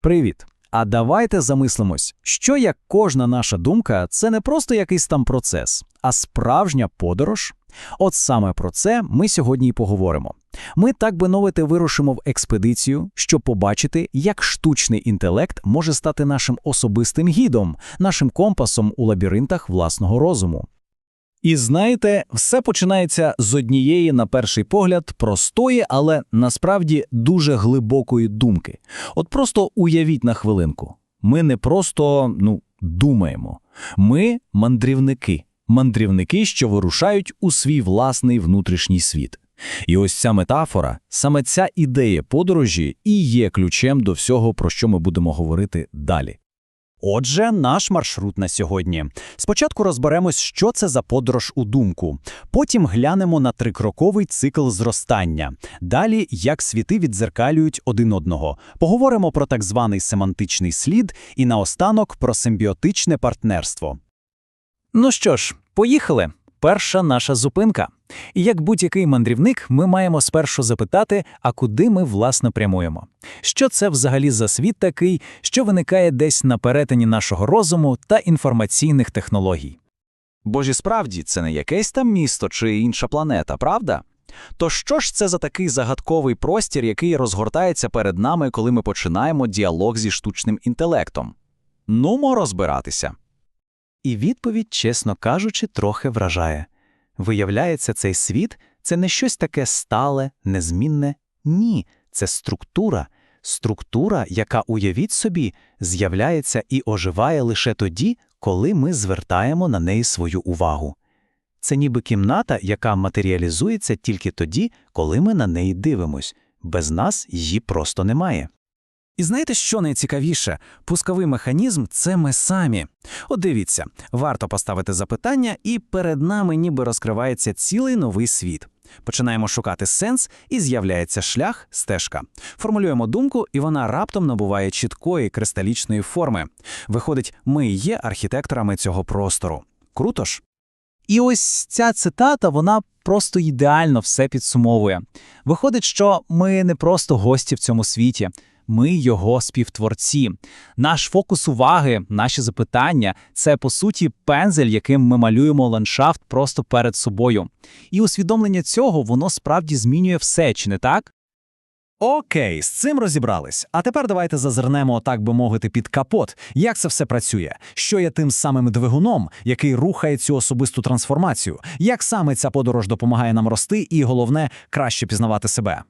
Привіт! А давайте замислимось, що як кожна наша думка це не просто якийсь там процес, а справжня подорож. От саме про це ми сьогодні й поговоримо. Ми, так би мовити, вирушимо в експедицію, щоб побачити, як штучний інтелект може стати нашим особистим гідом, нашим компасом у лабіринтах власного розуму. І знаєте, все починається з однієї, на перший погляд, простої, але насправді дуже глибокої думки. От просто уявіть на хвилинку. Ми не просто ну, думаємо, ми мандрівники, мандрівники, що вирушають у свій власний внутрішній світ. І ось ця метафора, саме ця ідея подорожі і є ключем до всього, про що ми будемо говорити далі. Отже, наш маршрут на сьогодні. Спочатку розберемось, що це за подорож у думку. Потім глянемо на трикроковий цикл зростання. Далі, як світи відзеркалюють один одного. Поговоримо про так званий семантичний слід і наостанок про симбіотичне партнерство. Ну що ж, поїхали. Перша наша зупинка. І як будь-який мандрівник, ми маємо спершу запитати, а куди ми власне прямуємо. Що це взагалі за світ такий, що виникає десь на перетині нашого розуму та інформаційних технологій? Бо ж справді це не якесь там місто чи інша планета, правда? То що ж це за такий загадковий простір, який розгортається перед нами, коли ми починаємо діалог зі штучним інтелектом? Нумо розбиратися. І відповідь, чесно кажучи, трохи вражає. Виявляється, цей світ це не щось таке стале, незмінне. Ні, це структура, структура, яка, уявіть собі, з'являється і оживає лише тоді, коли ми звертаємо на неї свою увагу. Це ніби кімната, яка матеріалізується тільки тоді, коли ми на неї дивимось, без нас її просто немає. І знаєте, що найцікавіше? Пусковий механізм це ми самі. От дивіться, варто поставити запитання, і перед нами ніби розкривається цілий новий світ. Починаємо шукати сенс, і з'являється шлях, стежка. Формулюємо думку, і вона раптом набуває чіткої кристалічної форми. Виходить, ми є архітекторами цього простору. Круто ж? І ось ця цитата, вона просто ідеально все підсумовує. Виходить, що ми не просто гості в цьому світі ми його співтворці. Наш фокус уваги, наші запитання це по суті пензель, яким ми малюємо ландшафт просто перед собою. І усвідомлення цього воно справді змінює все, чи не так? Окей, з цим розібрались. А тепер давайте зазирнемо, так би мовити, під капот. Як це все працює? Що є тим самим двигуном, який рухає цю особисту трансформацію? Як саме ця подорож допомагає нам рости і, головне, краще пізнавати себе?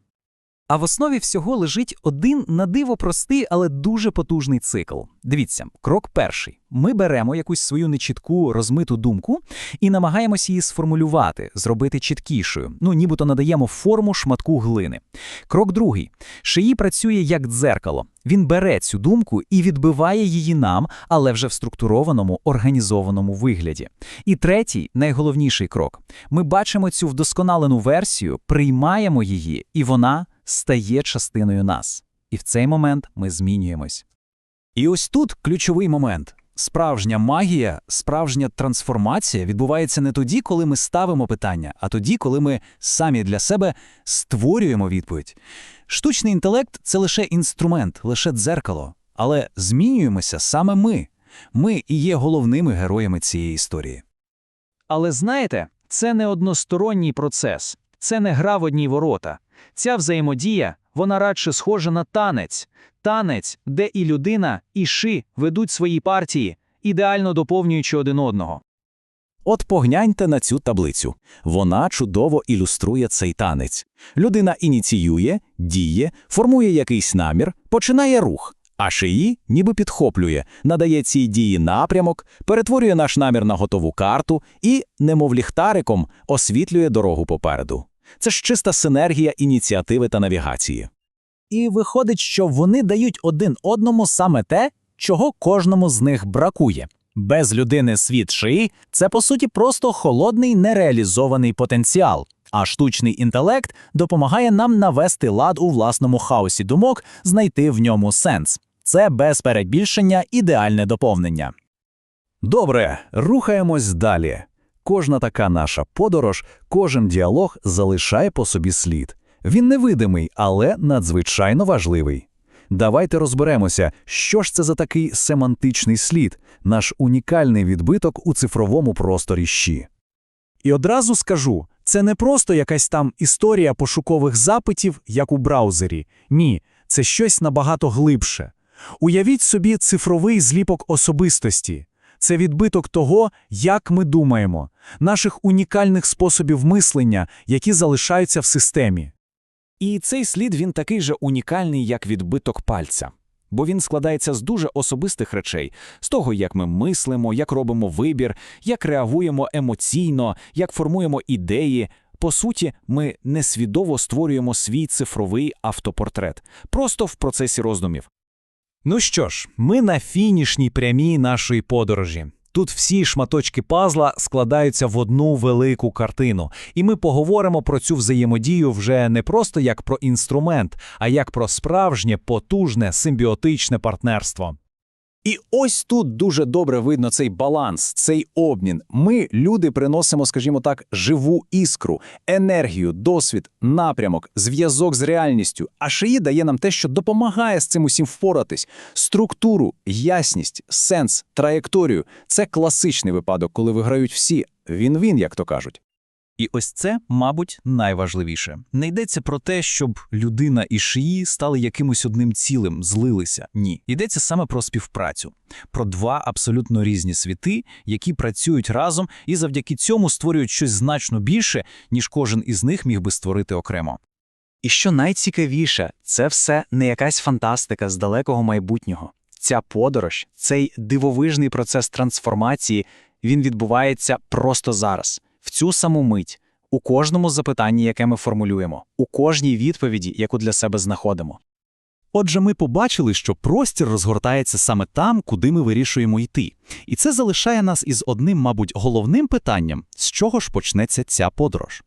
А в основі всього лежить один на диво простий, але дуже потужний цикл. Дивіться, крок перший: ми беремо якусь свою нечітку розмиту думку і намагаємося її сформулювати, зробити чіткішою. Ну, нібито надаємо форму шматку глини. Крок другий: шиї працює як дзеркало. Він бере цю думку і відбиває її нам, але вже в структурованому, організованому вигляді. І третій, найголовніший крок: ми бачимо цю вдосконалену версію, приймаємо її, і вона стає частиною нас. І в цей момент ми змінюємось. І ось тут ключовий момент. Справжня магія, справжня трансформація відбувається не тоді, коли ми ставимо питання, а тоді, коли ми самі для себе створюємо відповідь. Штучний інтелект це лише інструмент, лише дзеркало, але змінюємося саме ми. Ми і є головними героями цієї історії. Але знаєте, це не односторонній процес, це не гра в одні ворота. Ця взаємодія, вона радше схожа на танець, танець, де і людина, і ши ведуть свої партії, ідеально доповнюючи один одного. От погляньте на цю таблицю. Вона чудово ілюструє цей танець. Людина ініціює, діє, формує якийсь намір, починає рух, а шиї ніби підхоплює, надає цій дії напрямок, перетворює наш намір на готову карту і, немов ліхтариком, освітлює дорогу попереду. Це ж чиста синергія ініціативи та навігації. І виходить, що вони дають один одному саме те, чого кожному з них бракує. Без людини світ шиї це по суті просто холодний нереалізований потенціал, а штучний інтелект допомагає нам навести лад у власному хаосі думок, знайти в ньому сенс. Це без перебільшення ідеальне доповнення. Добре, рухаємось далі. Кожна така наша подорож, кожен діалог залишає по собі слід. Він невидимий, але надзвичайно важливий. Давайте розберемося, що ж це за такий семантичний слід, наш унікальний відбиток у цифровому просторі щі. І одразу скажу, це не просто якась там історія пошукових запитів, як у браузері. Ні, це щось набагато глибше. Уявіть собі цифровий зліпок особистості. Це відбиток того, як ми думаємо, наших унікальних способів мислення, які залишаються в системі. І цей слід він такий же унікальний, як відбиток пальця. Бо він складається з дуже особистих речей, з того, як ми мислимо, як робимо вибір, як реагуємо емоційно, як формуємо ідеї. По суті, ми несвідомо створюємо свій цифровий автопортрет, просто в процесі роздумів. Ну що ж, ми на фінішній прямій нашої подорожі. Тут всі шматочки пазла складаються в одну велику картину, і ми поговоримо про цю взаємодію вже не просто як про інструмент, а як про справжнє, потужне, симбіотичне партнерство. І ось тут дуже добре видно цей баланс, цей обмін. Ми, люди, приносимо, скажімо так, живу іскру, енергію, досвід, напрямок, зв'язок з реальністю. А шиї дає нам те, що допомагає з цим усім впоратись: структуру, ясність, сенс, траєкторію. Це класичний випадок, коли виграють всі. Він-він, як то кажуть. І ось це, мабуть, найважливіше. Не йдеться про те, щоб людина і шиї стали якимось одним цілим, злилися. Ні. Йдеться саме про співпрацю, про два абсолютно різні світи, які працюють разом і завдяки цьому створюють щось значно більше, ніж кожен із них міг би створити окремо. І що найцікавіше, це все не якась фантастика з далекого майбутнього. Ця подорож, цей дивовижний процес трансформації, він відбувається просто зараз, в цю саму мить, у кожному запитанні, яке ми формулюємо, у кожній відповіді, яку для себе знаходимо. Отже, ми побачили, що простір розгортається саме там, куди ми вирішуємо йти. І це залишає нас із одним, мабуть, головним питанням, з чого ж почнеться ця подорож.